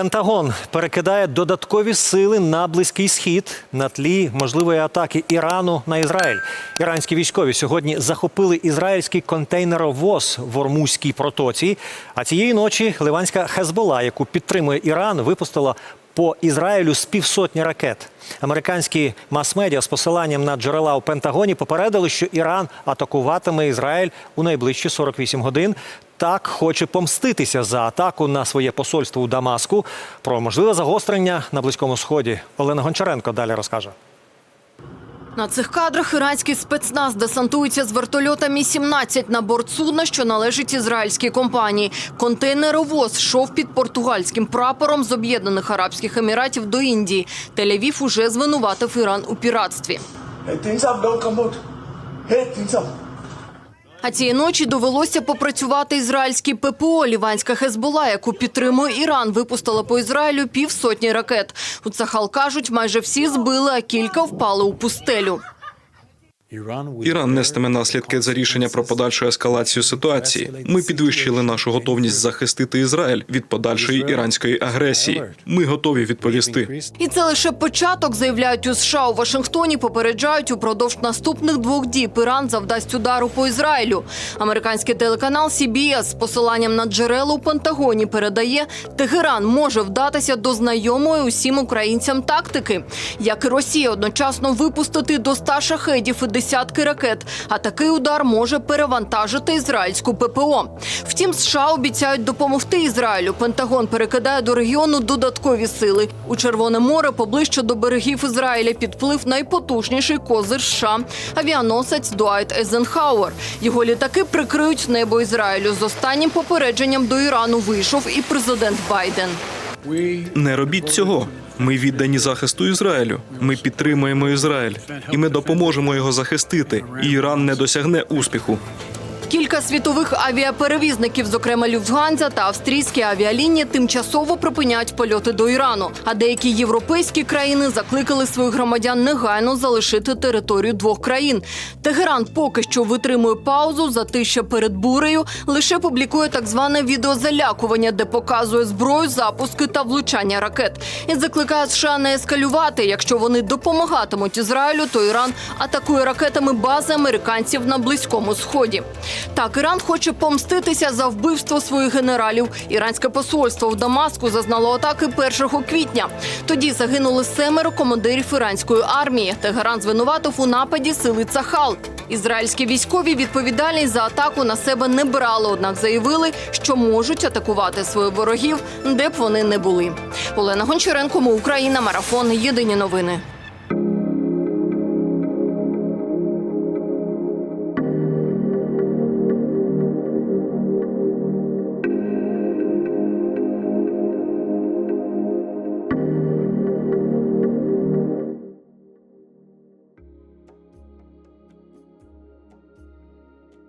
Пентагон перекидає додаткові сили на близький схід на тлі можливої атаки Ірану на Ізраїль. Іранські військові сьогодні захопили ізраїльський контейнеровоз в Ормузькій протоці. А цієї ночі ливанська Хезбола, яку підтримує Іран, випустила по Ізраїлю з півсотні ракет. Американські мас-медіа з посиланням на джерела у Пентагоні попередили, що Іран атакуватиме Ізраїль у найближчі 48 годин. Так хоче помститися за атаку на своє посольство у Дамаску. Про можливе загострення на близькому сході Олена Гончаренко далі розкаже. На цих кадрах іранський спецназ десантується з вертольота Мі-17 на борт судна, що належить ізраїльській компанії. Контейнеровоз йшов під португальським прапором з Об'єднаних Арабських Еміратів до Індії. Тель-Авів уже звинуватив Іран у піратстві. Hey, А цієї ночі довелося попрацювати ізраїльській ППО. Ліванська Хезбола, яку підтримує Іран, випустила по Ізраїлю півсотні ракет. У Цахал кажуть, майже всі збили, а кілька впали у пустелю. Іран нестиме наслідки за рішення про подальшу ескалацію ситуації. Ми підвищили нашу готовність захистити Ізраїль від подальшої іранської агресії. Ми готові відповісти. І це лише початок, заявляють у США. У Вашингтоні попереджають, упродовж наступних двох діб Іран завдасть удару по Ізраїлю. Американський телеканал CBS з посиланням на джерела у Пентагоні передає, Тегеран може вдатися до знайомої усім українцям тактики, як і Росія одночасно випустити до 100 шахедів і десятки ракет. А такий удар може перевантажити ізраїльську ППО. Втім, США обіцяють допомогти Ізраїлю. Пентагон перекидає до регіону додаткові сили. У Червоне море поближче до берегів Ізраїля підплив найпотужніший козир США – авіаносець Дуайт Езенхауер. Його літаки прикриють небо Ізраїлю. З останнім попередженням до Ірану вийшов і президент Байден. Не робіть цього. Ми віддані захисту Ізраїлю. Ми підтримуємо Ізраїль, і ми допоможемо його захистити. І Іран не досягне успіху. Кілька світових авіаперевізників, зокрема Люфтганза та австрійські авіалінії, тимчасово припиняють польоти до Ірану. А деякі європейські країни закликали своїх громадян негайно залишити територію двох країн. Тегеран поки що витримує паузу, затища перед бурею, лише публікує так зване відеозалякування, де показує зброю, запуски та влучання ракет. І закликає США не ескалювати. Якщо вони допомагатимуть Ізраїлю, то Іран атакує ракетами бази американців на близькому сході. Так, Іран хоче помститися за вбивство своїх генералів. Іранське посольство в Дамаску зазнало атаки 1 квітня. Тоді загинули семеро командирів іранської армії. Тегеран звинуватив у нападі сили Цахал. Ізраїльські військові відповідальність за атаку на себе не брали, однак заявили, що можуть атакувати своїх ворогів, де б вони не були. Олена Гончаренко, Україна, марафон. Єдині новини.